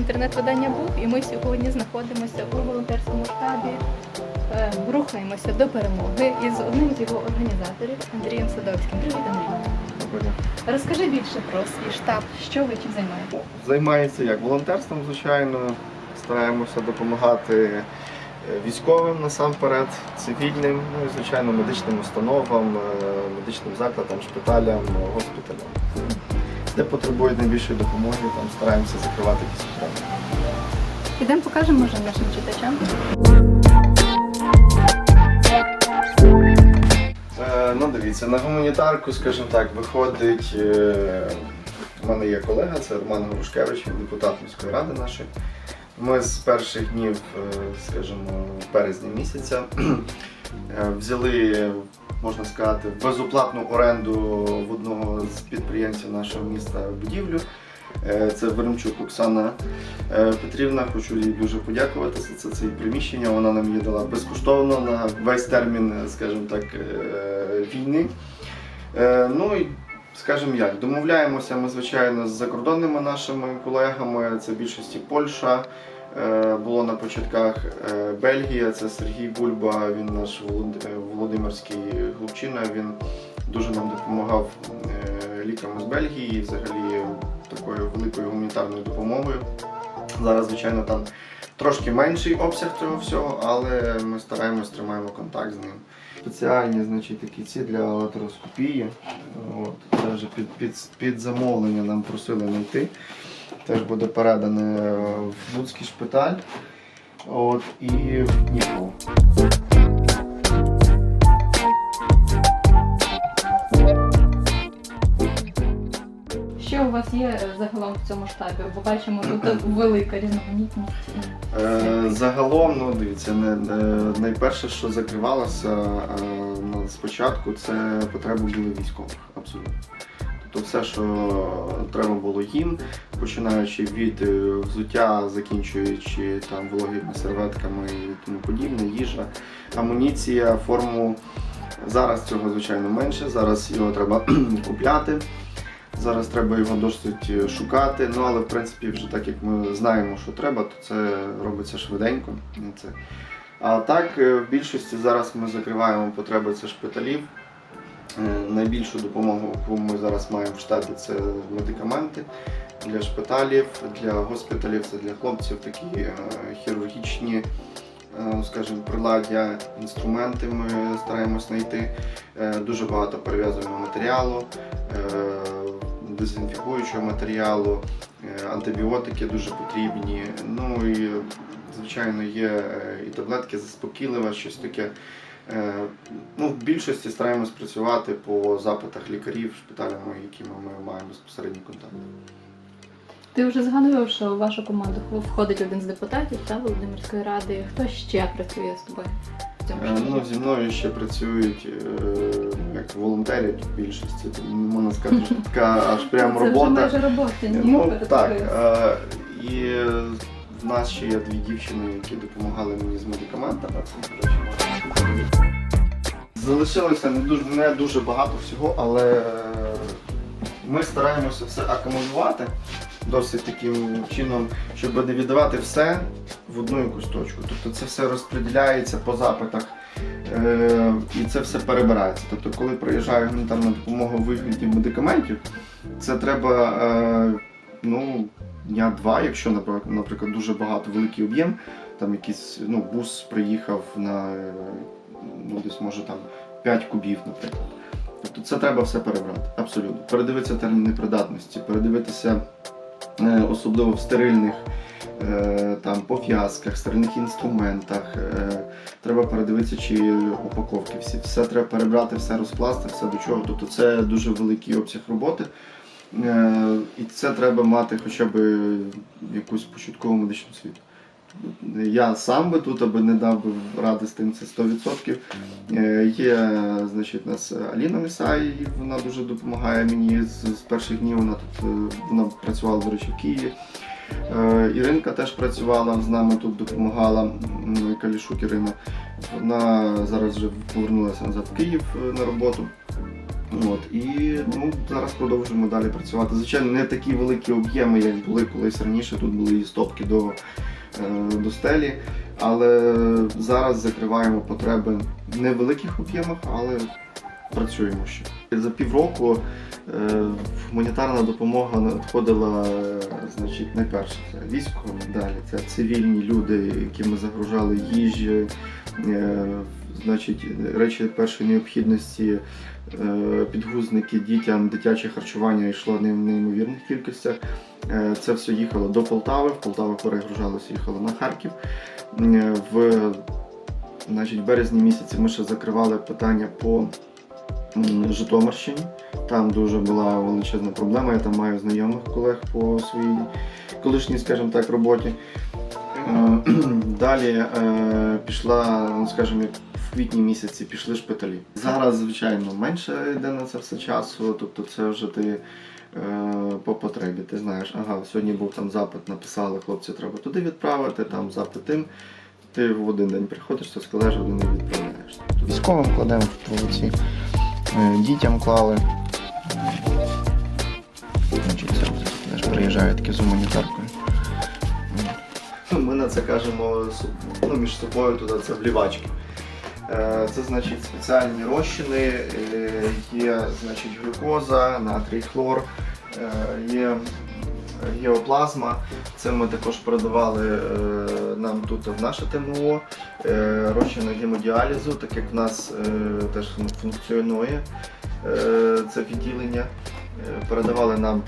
інтернет-видання був, і ми сьогодні знаходимося у волонтерському штабі. е, Рухаємося до перемоги із одним з його організаторів Андрієм Садовським. Привіт, Андрій. Розкажи більше про свій штаб, що ви чим займаєтесь? Займається як волонтерством, звичайно. Стараємося допомагати е, військовим насамперед, цивільним, ну і звичайно медичним установам, е, медичним закладам, шпиталям, госпіталям. Де потребують найбільшої допомоги, там стараємося закривати якісь потреби. Ідемо покажемо може нашим читачам. Е, Ну, дивіться, на гуманітарку, скажімо так, виходить. е, У мене є колега, це Роман Горушкевич, депутат міської ради нашої. Ми з перших днів, е, скажімо, березня місяця е, взяли, можна сказати, безоплатну оренду в одного з підприємців нашого міста будівлю. Е, Це Веремчук Оксана е, Петрівна. Хочу їй дуже подякувати за це, це приміщення. Вона нам її дала безкоштовно на весь термін, скажімо так, е, війни. Ну і скажімо як, домовляємося ми, звичайно, з закордонними нашими колегами. Це більшості Польща. Е, Було на початках е, Бельгія, це Сергій Бульба, він наш е, володимирський хлопчина. Він дуже нам допомагав лікарям з Бельгії взагалі такою великою гуманітарною допомогою. Зараз, звичайно, там трошки менший обсяг цього всього, але ми стараємось, тримаємо контакт з ним. Спеціальні значить, такі ці для латероскопії. Це вже під, під, під замовлення нам просили знайти. Теж буде передане в Луцький шпиталь от, і в Дніпро. Що у вас є е, загалом в цьому штабі? Бо бачимо тут велика різноманітність. Е, Загалом, ну дивіться, не, не- найперше, що закривалося е, на- спочатку, це потреби були військових, абсолютно. Тобто все, що треба було їм, починаючи від е, взуття, закінчуючи там вологими серветками і тому подібне, їжа, амуніція, форму. Зараз цього звичайно менше, зараз його треба купляти. Зараз треба його досить шукати, ну але в принципі, вже так як ми знаємо, що треба, то це робиться швиденько. Це. А так, е, в більшості зараз ми закриваємо потреби це шпиталів. Е, Найбільшу допомогу, яку ми зараз маємо в штабі, це медикаменти для шпиталів, для госпіталів, це для хлопців такі е, хірургічні, е, скажімо, приладдя, інструменти ми стараємось знайти. Дуже багато перев'язуємо матеріалу, дезінфікуючого матеріалу, антибіотики дуже потрібні. Ну і звичайно є і таблетки заспокійливе, щось таке. Е, Ну, в більшості стараємось працювати по запитах лікарів, шпиталями, якими ми маємо безпосередній контакт. Ти вже згадував, що в вашу команду входить один з депутатів та Володимирської ради. Хто ще працює з тобою в цьому Е. Ну, зі мною ще працюють е, як волонтери в більшості. Це, можна сказати, що така аж прям Це робота. вже майже робота, ні? Ну так. Е, і в нас ще є дві дівчини, які допомагали мені з медикаментами. Залишилося не дуже, не дуже багато всього, але е, ми стараємося все акумулювати досить таким чином, щоб не віддавати все в одну якусь точку. Тобто це все розподіляється по запитах. Е, і це все перебирається. Тобто, коли приїжджає гуманітарна допомога у вигляді медикаментів, це треба е, ну, дня два, якщо, наприклад, дуже багато великий об'єм, там якийсь ну, бус приїхав на ну, десь може там 5 кубів, наприклад. Тобто це треба все перебрати, абсолютно. Передивитися терміни придатності, передивитися е, особливо в стерильних е, там, пов'язках, стерильних інструментах. Е, треба передивитися, чи упаковки всі. Все треба перебрати, все розкласти, все до чого. Тобто це дуже великий обсяг роботи. Е, І це треба мати хоча б якусь початкову медичну освіту. Я сам би тут аби не дав би ради з тим це 100%. Е, Є, значить, у нас Аліна Місай, вона дуже допомагає мені з, з перших днів. Вона тут е, вона працювала, до речі, в Києві. Іринка теж працювала з нами тут, допомагала. м, Калішук Ірина. Вона зараз вже повернулася назад в Київ на роботу. От, і ну, зараз продовжуємо далі працювати. Звичайно, не такі великі об'єми, як були колись раніше. Тут були і стопки до, е, до стелі. Але зараз закриваємо потреби в невеликих об'ємах, але працюємо ще. За півроку е, гуманітарна допомога надходила е, значить, найперше це військові, далі це цивільні люди, яким ми загружали їжі, значить, речі першої необхідності, е, підгузники дітям, дитяче харчування йшло не в неймовірних кількостях. Е, Це все їхало до Полтави, в Полтаву перегружалося, їхало на Харків. Е, В значить, березні місяці ми ще закривали питання по Житомирщині. Там дуже була величезна проблема. Я там маю знайомих колег по своїй колишній, скажімо так, роботі. Далі пішла, ну скажімо, в квітні місяці пішли шпиталі. Зараз, звичайно, менше йде на це все часу, тобто це вже ти е, по потребі. Ти знаєш, ага, сьогодні був там запит, написали, хлопці, треба туди відправити, там запит тим. Ти в один день приходиш, то складаєш, один день відправляєш. Тобто Військовим кладемо в ці, дітям клали. Значить, приїжджають такі з гуманітаркою. Ми на це кажемо ну, між собою туди це влівачки. Е, Це значить спеціальні розчини, е, є значить, глюкоза, натрій хлор, е, є геоплазма. Це ми також передавали е, нам тут в наше ТМО. Розчини гемодіалізу, так як в нас теж функціонує це відділення. Е, Передавали нам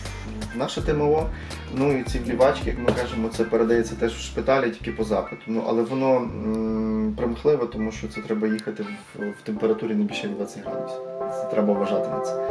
в наше ТМО. Ну і ці влівачки, як ми кажемо, це передається теж в шпиталі тільки по запиту. Ну але воно м, примхливе, тому що це треба їхати в, в температурі не більше 20 градусів. Це треба вважати на це.